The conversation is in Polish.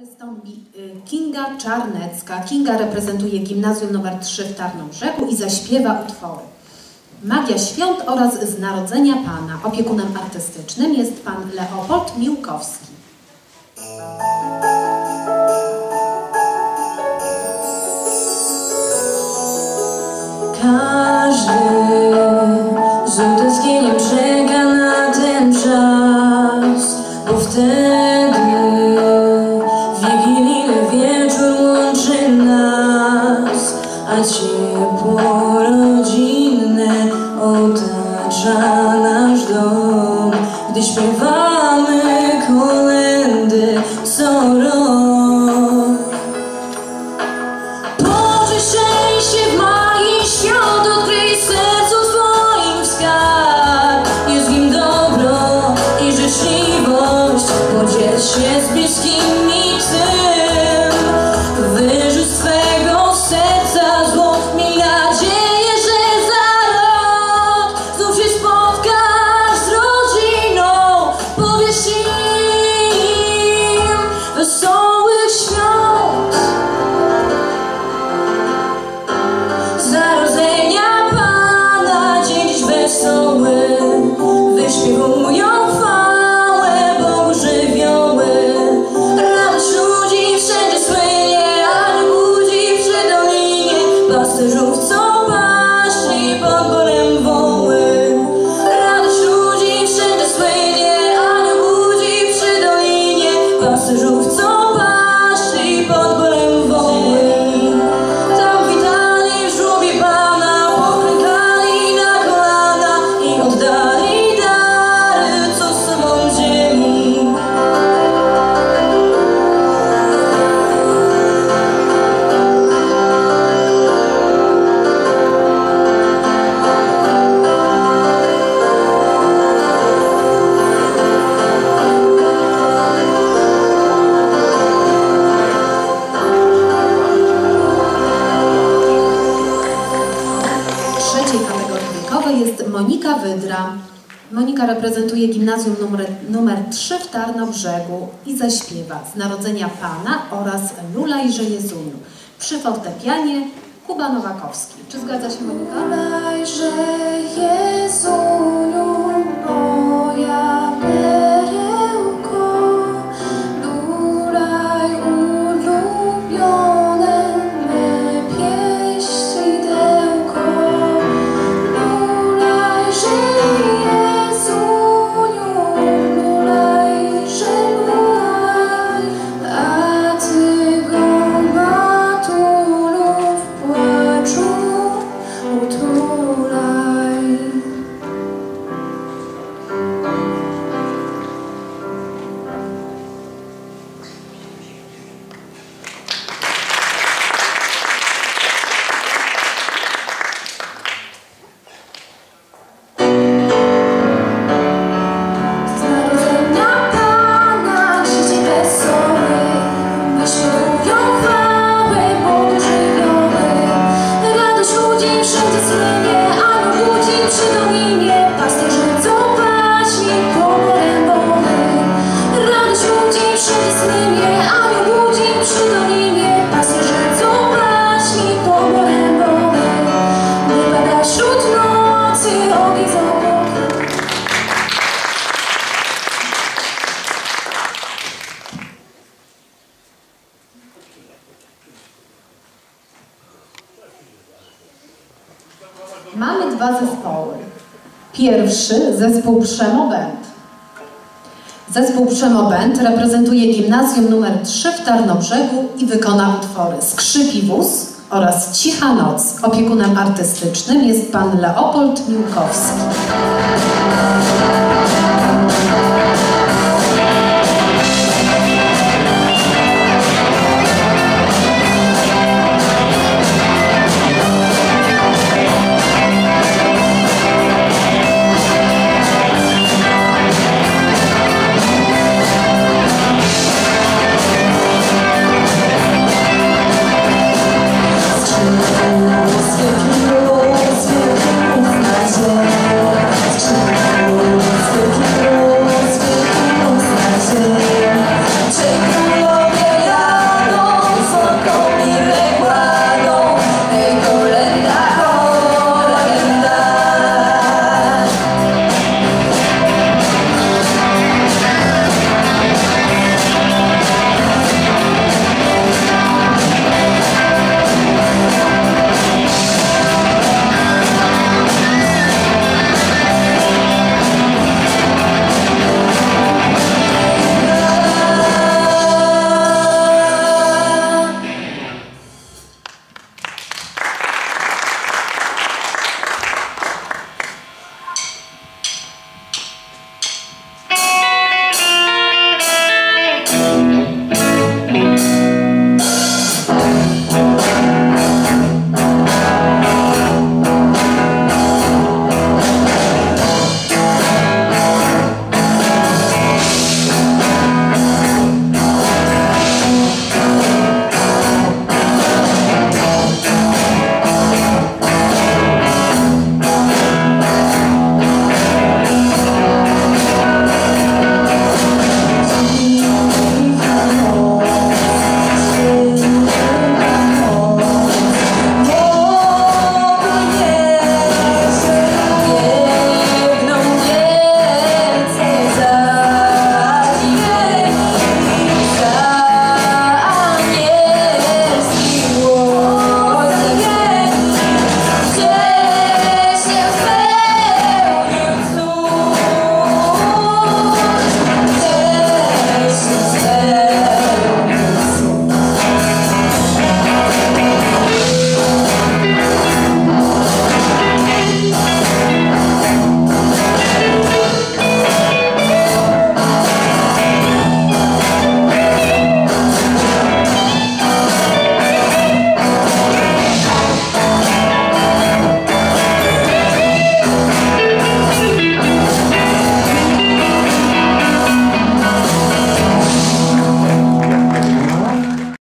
Wystąpi y, Kinga Czarnecka. Kinga reprezentuje gimnazjum nr 3 w Tarnobrzegu i zaśpiewa utwory. Magia Świąt oraz z Narodzenia Pana. Opiekunem artystycznym jest pan Leopold Miłkowski. Każdy z utęsknieniem czeka na ten czas, bo wtedy Ich bin warme Kohle. Monika reprezentuje gimnazjum numer, numer 3 w Tarnobrzegu i zaśpiewa z Narodzenia Pana oraz Lulajże Jezuniu. Przy fortepianie Kuba Nowakowski. Czy zgadza się Monika? Lulajże Jezuniu, Mamy dwa zespoły. Pierwszy zespół Przemobęd. Zespół Przemobęd reprezentuje gimnazjum nr 3 w Tarnobrzegu i wykona utwory Skrzypi wóz oraz Cicha noc. Opiekunem artystycznym jest pan Leopold Miłkowski.